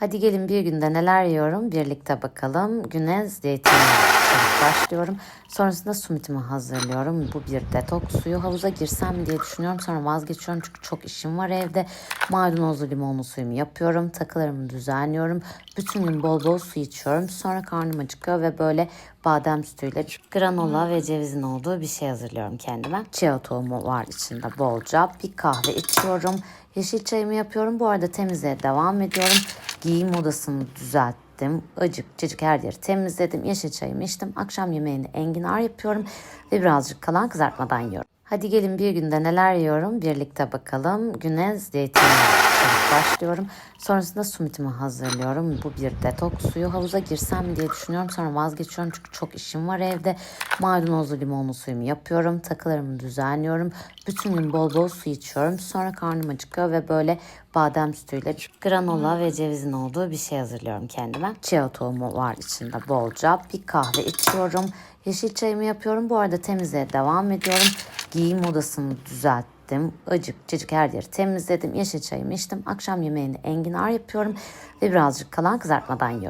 Hadi gelin bir günde neler yiyorum birlikte bakalım. Güne zeytinyağı başlıyorum. Sonrasında sumitimi hazırlıyorum. Bu bir detoks suyu. Havuza girsem diye düşünüyorum. Sonra vazgeçiyorum çünkü çok işim var evde. Maydanozlu limonlu suyumu yapıyorum. Takılarımı düzenliyorum. Bütün gün bol bol su içiyorum. Sonra karnım acıkıyor ve böyle badem sütüyle granola ve cevizin olduğu bir şey hazırlıyorum kendime. Chia tohumu var içinde bolca. Bir kahve içiyorum. Yeşil çayımı yapıyorum. Bu arada temizliğe devam ediyorum. Giyim odasını düzelttim. Acık cacık her yeri temizledim. Yeşil çayımı içtim. Akşam yemeğini enginar yapıyorum. Ve birazcık kalan kızartmadan yiyorum. Hadi gelin bir günde neler yiyorum birlikte bakalım. Güne zeytinyağı başlıyorum. Sonrasında sumitimi hazırlıyorum. Bu bir detoks suyu. Havuza girsem diye düşünüyorum. Sonra vazgeçiyorum çünkü çok işim var evde. Maydanozlu limonlu suyumu yapıyorum. Takılarımı düzenliyorum. Bütün gün bol bol su içiyorum. Sonra karnım acıkıyor ve böyle badem sütüyle granola ve cevizin olduğu bir şey hazırlıyorum kendime. Chia tohumu var içinde bolca. Bir kahve içiyorum. Yeşil çayımı yapıyorum. Bu arada temizliğe devam ediyorum. Giyim odasını düzelttim. Acık cacık her yeri temizledim. Yeşil çayımı içtim. Akşam yemeğini enginar yapıyorum. Ve birazcık kalan kızartmadan yiyorum.